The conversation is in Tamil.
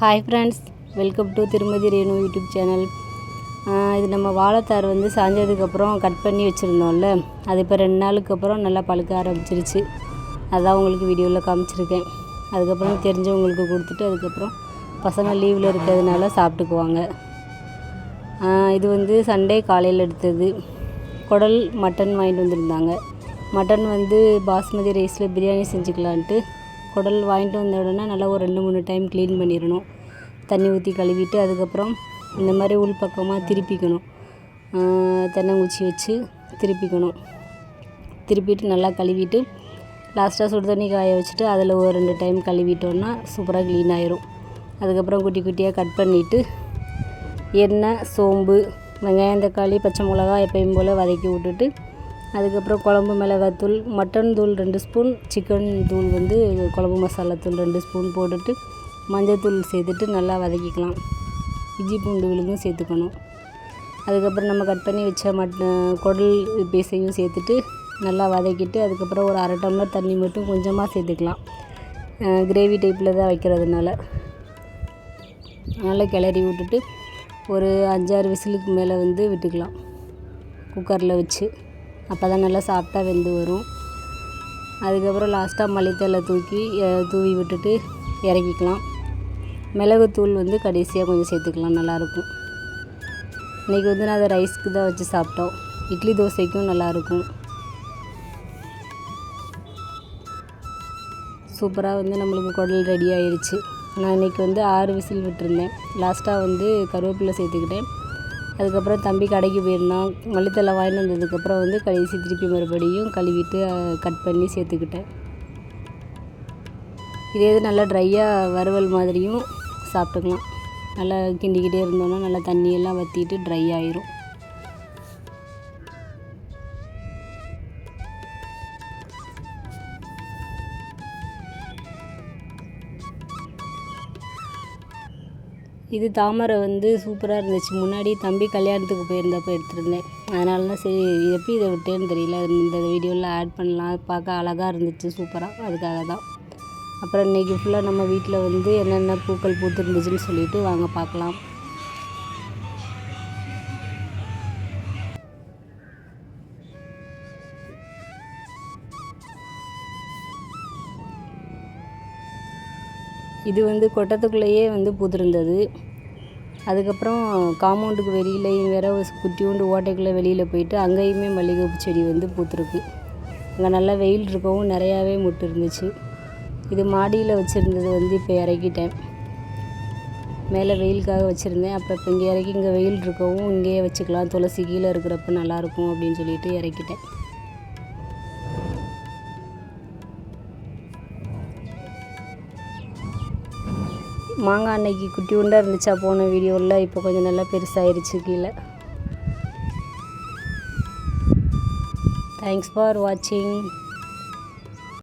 ஹாய் ஃப்ரெண்ட்ஸ் வெல்கம் டு திருமதி ரேணு யூடியூப் சேனல் இது நம்ம வாழைத்தார் வந்து சாஞ்சதுக்கப்புறம் கட் பண்ணி வச்சுருந்தோம்ல. அது இப்போ ரெண்டு நாளுக்கு அப்புறம் நல்லா பழுக்க ஆரம்பிச்சிருச்சு. அதான் உங்களுக்கு வீடியோவில் காமிச்சிருக்கேன். அதுக்கப்புறம் தெரிஞ்சவங்களுக்கு கொடுத்துட்டு அதுக்கப்புறம் பசங்க லீவில் இருக்கிறதுனால சாப்பிட்டுக்குவாங்க. இது வந்து சண்டே காலையில் எடுத்தது. குடல் மட்டன் வாங்கிட்டு வந்திருந்தாங்க. மட்டன் வந்து பாஸ்மதி ரைஸில் பிரியாணி செஞ்சுக்கலான்ட்டு குடல் வாங்கிட்டு வந்த உடனே நல்லா ஒரு ரெண்டு மூணு டைம் க்ளீன் பண்ணிடணும். தண்ணி ஊற்றி கழுவிட்டு அதுக்கப்புறம் இந்த மாதிரி உள் பக்கமாக திருப்பிக்கணும். தென்னங்குச்சி வச்சு திருப்பிக்கணும். திருப்பிட்டு நல்லா கழுவிட்டு லாஸ்ட்டாக சுடு தண்ணி காய வச்சுட்டு அதில் ஒரு ரெண்டு டைம் கழுவிட்டோன்னா சூப்பராக க்ளீன் ஆயிரும். அதுக்கப்புறம் குட்டி குட்டியாக கட் பண்ணிவிட்டு எண்ணெய் சோம்பு வெங்காயம் தக்காளி பச்சை மிளகா எப்பயும் போல் வதக்கி விட்டுட்டு அதுக்கப்புறம் குழம்பு மிளகாத்தூள் மட்டன் தூள் ரெண்டு ஸ்பூன் சிக்கன் தூள் வந்து குழம்பு மசாலா தூள் ரெண்டு ஸ்பூன் போட்டுட்டு மஞ்சள்தூள் சேர்த்துட்டு நல்லா வதக்கிக்கலாம். இஞ்சி பூண்டு விழுதும் சேர்த்துக்கணும். அதுக்கப்புறம் நம்ம கட் பண்ணி வச்ச மட் குடல் பீசையும் சேர்த்துட்டு நல்லா வதக்கிட்டு அதுக்கப்புறம் ஒரு அரை டம்ளர் தண்ணி மட்டும் கொஞ்சமாக சேர்த்துக்கலாம். கிரேவி டைப்பில் தான் வைக்கிறதுனால. நல்லா கிளறி விட்டுட்டு ஒரு அஞ்சாறு விசிலுக்கு மேலே வந்து விட்டுக்கலாம். குக்கரில் வச்சு. அப்போ தான் நல்லா சாஃப்டாக வெந்து வரும். அதுக்கப்புறம் லாஸ்ட்டாக மல்லித்தலை தூக்கி தூவி விட்டுட்டு இறக்கிக்கலாம். மிளகுத்தூள் வந்து கடைசியாக கொஞ்சம் சேர்த்துக்கலாம் நல்லாயிருக்கும் இன்றைக்கி வந்து நான் அதை ரைஸ்க்கு தான் வச்சு சாப்பிட்டோம். இட்லி தோசைக்கும் நல்லாயிருக்கும் சூப்பராக வந்து நம்மளுக்கு குடல் ரெடி ஆயிடுச்சு நான் இன்றைக்கி வந்து ஆறு விசில் விட்டுருந்தேன். லாஸ்ட்டாக வந்து கருவேப்பிலை சேர்த்துக்கிட்டேன். அதுக்கப்புறம் தம்பி கடைக்கு போயிருந்தான். மல்லித்தலை வாங்கிட்டு வந்ததுக்கப்புறம் வந்து கடைசி திருப்பி மறுபடியும் கழுவிட்டு கட் பண்ணி சேர்த்துக்கிட்டேன். இதே இது நல்லா ட்ரையாக வறுவல் மாதிரியும் சாப்பிட்டுக்கலாம். நல்லா கிண்டிக்கிட்டே இருந்தோன்னா நல்லா தண்ணியெல்லாம் வற்றிட்டு ட்ரை ஆயிரும். இது தாமரை வந்து சூப்பராக இருந்துச்சு. முன்னாடி தம்பி கல்யாணத்துக்கு போயிருந்தப்போ எடுத்துருந்தேன். அதனால தான் சரி எப்படி இதை விட்டேன்னு தெரியல. இந்த வீடியோவில் ஆட் பண்ணலாம். பார்க்க அழகாக இருந்துச்சு சூப்பராக அதுக்காக தான். அப்புறம் இன்றைக்கி ஃபுல்லாக நம்ம வீட்டில் வந்து என்னென்ன பூக்கள் பூத்துருந்துச்சுன்னு சொல்லிட்டு வாங்க பார்க்கலாம். இது வந்து கொட்டத்துக்குள்ளேயே வந்து பூத்திருந்தது. அதுக்கப்புறம் காம்பவுண்டுக்கு வெளியிலையும் வேறு குட்டி உண்டு ஓட்டைக்குள்ளே வெளியில் போயிட்டு அங்கேயுமே மல்லிகைப்பூ செடி வந்து பூத்துருக்கு. அங்கே நல்லா வெயில் இருக்கவும் நிறையாவே முட்டு இருந்துச்சு இது மாடியில் வச்சுருந்தது வந்து இப்போ இறக்கிட்டேன். மேலே வெயிலுக்காக வச்சுருந்தேன். அப்போ இப்போ இங்கே இறக்கி இங்கே வெயில் இருக்கவும் இங்கேயே வச்சுக்கலாம். துளசி கீழே இருக்கிறப்ப நல்லாயிருக்கும் அப்படின்னு சொல்லிட்டு இறக்கிட்டேன். மாங்காய் அன்னைக்கு குட்டி உண்டாக இருந்துச்சா போன வீடியோவில் இப்போ கொஞ்சம் நல்லா பெருசாகிருச்சு கீழே. தேங்க்ஸ் ஃபார் வாட்சிங்